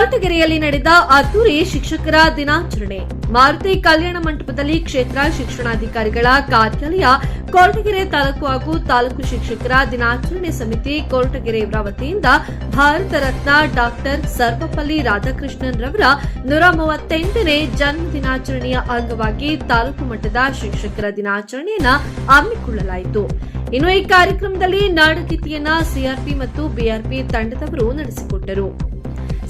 ಕೊರಟಗೆರೆಯಲ್ಲಿ ನಡೆದ ಅದ್ದೂರಿ ಶಿಕ್ಷಕರ ದಿನಾಚರಣೆ. ಮಾರುತಿ ಕಲ್ಯಾಣ ಮಂಟಪದಲ್ಲಿ ಕ್ಷೇತ್ರ ಶಿಕ್ಷಣಾಧಿಕಾರಿಗಳ ಕಾರ್ಯಾಲಯ, ಕೊರಟಗೆರೆ ತಾಲೂಕು ಹಾಗೂ ತಾಲೂಕು ಶಿಕ್ಷಕರ ದಿನಾಚರಣೆ ಸಮಿತಿ ಕೊರಟಗೆರೆ ಇವರ ವತಿಯಿಂದ ಭಾರತ ರತ್ನ ಡಾಕ್ಟರ್ ಸರ್ವಪಲ್ಲಿ ರಾಧಾಕೃಷ್ಣನ್ ರವರ ನೂರ ಮೂವತ್ತೆಂಟನೇ ಜನ್ಮ ದಿನಾಚರಣೆಯ ಅಂಗವಾಗಿ ತಾಲೂಕು ಮಟ್ಟದ ಶಿಕ್ಷಕರ ದಿನಾಚರಣೆಯನ್ನು ಹಮ್ಮಿಕೊಳ್ಳಲಾಯಿತು. ಇನ್ನು ಈ ಕಾರ್ಯಕ್ರಮದಲ್ಲಿ ನಾಡಗೀತೆಯನ್ನ ಸಿಆರ್ಪಿ ಮತ್ತು ಬಿಆರ್ಪಿ ತಂಡದವರು ನಡೆಸಿಕೊಟ್ಟರು.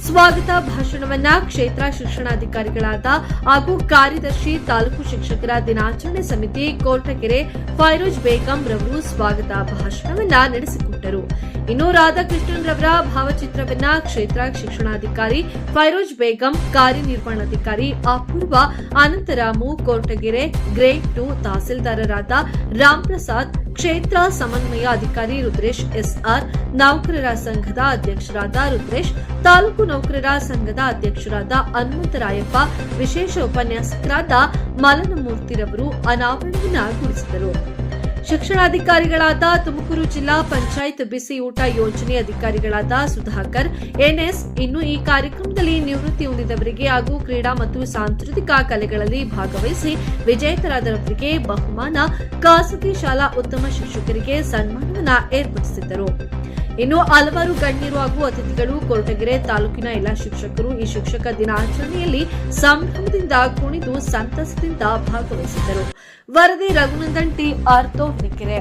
ಸ್ವಾಗತ ಭಾಷಣವನ್ನ ಕ್ಷೇತ್ರ ಶಿಕ್ಷಣಾಧಿಕಾರಿಗಳಾದ ಹಾಗೂ ಕಾರ್ಯದರ್ಶಿ ತಾಲೂಕು ಶಿಕ್ಷಕರ ದಿನಾಚರಣೆ ಸಮಿತಿ ಕೋಟಗೆರೆ ಫೈರೋಜ್ ಬೇಗಂ ರವರು ಸ್ವಾಗತ ಭಾಷಣವನ್ನ ನಡೆಸಿಕೊಟ್ಟರು. ಇನ್ನು ರಾಧಾಕೃಷ್ಣನ್ ರವರ ಭಾವಚಿತ್ರವನ್ನ ಕ್ಷೇತ್ರ ಶಿಕ್ಷಣಾಧಿಕಾರಿ ಫೈರೋಜ್ ಬೇಗಂ, ಕಾರ್ಯನಿರ್ವಹಣಾಧಿಕಾರಿ ಅಪೂರ್ವ ಅನಂತರಾಮು, ಕೋಟಗೆರೆ ಗ್ರೇಡ್ ಟು ತಹಸೀಲ್ದಾರರಾದ ರಾಮ್ ಪ್ರಸಾದ್ ಕ್ಷೇತ್ರ ಸಮನ್ವಯ ಅಧಿಕಾರಿ ರುದ್ರೇಶ್ ಎಸ್ಆರ್, ನೌಕರರ ಸಂಘದ ಅಧ್ಯಕ್ಷರಾದ ರುದ್ರೇಶ್, ತಾಲೂಕು ನೌಕರರ ಸಂಘದ ಅಧ್ಯಕ್ಷರಾದ ಹನುಮಂತರಾಯಪ್ಪ ವಿಶೇಷ ಉಪನ್ಯಾಸಕರಾದ ಮಲನಮೂರ್ತಿರವರು ಅನಾವರಣವನ್ನು ಗುರುತಿಸಿದರು. ಶಿಕ್ಷಣಾಧಿಕಾರಿಗಳಾದ ತುಮಕೂರು ಜಿಲ್ಲಾ ಪಂಚಾಯತ್ ಬಿಸಿ ಯೋಜನೆ ಅಧಿಕಾರಿಗಳಾದ ಸುಧಾಕರ್, ಎನ್ಎಸ್ ಇನ್ನು ಈ ಕಾರ್ಯಕ್ರಮದಲ್ಲಿ ನಿವೃತ್ತಿ ಹೊಂದಿದವರಿಗೆ ಹಾಗೂ ಕ್ರೀಡಾ ಮತ್ತು ಸಾಂಸ್ಕೃತಿಕ ಕಲೆಗಳಲ್ಲಿ ಭಾಗವಹಿಸಿ ವಿಜೇತರಾದವರಿಗೆ ಬಹುಮಾನ, ಖಾಸಗಿ ಶಾಲಾ ಉತ್ತಮ ಶಿಕ್ಷಕರಿಗೆ ಸನ್ಮಾನವನ್ನು ಏರ್ಪಡಿಸಿದ್ದರು. ಇನ್ನು ಹಲವಾರು ಗಣ್ಯರು ಹಾಗೂ ಅತಿಥಿಗಳು ಕೊರಟಗೆರೆ ತಾಲೂಕಿನ ಎಲ್ಲ ಶಿಕ್ಷಕರು ಈ ಶಿಕ್ಷಕ ದಿನಾಚರಣೆಯಲ್ಲಿ ಸಂಭ್ರಮದಿಂದ ಕುಣಿದು ಸಂತಸದಿಂದ ಭಾಗವಹಿಸಿದ್ದರು. ವರದಿ ರಘುನಂದನ್ ಟಿ ಆರ್ತೋ ಹೊರಕೆರೆ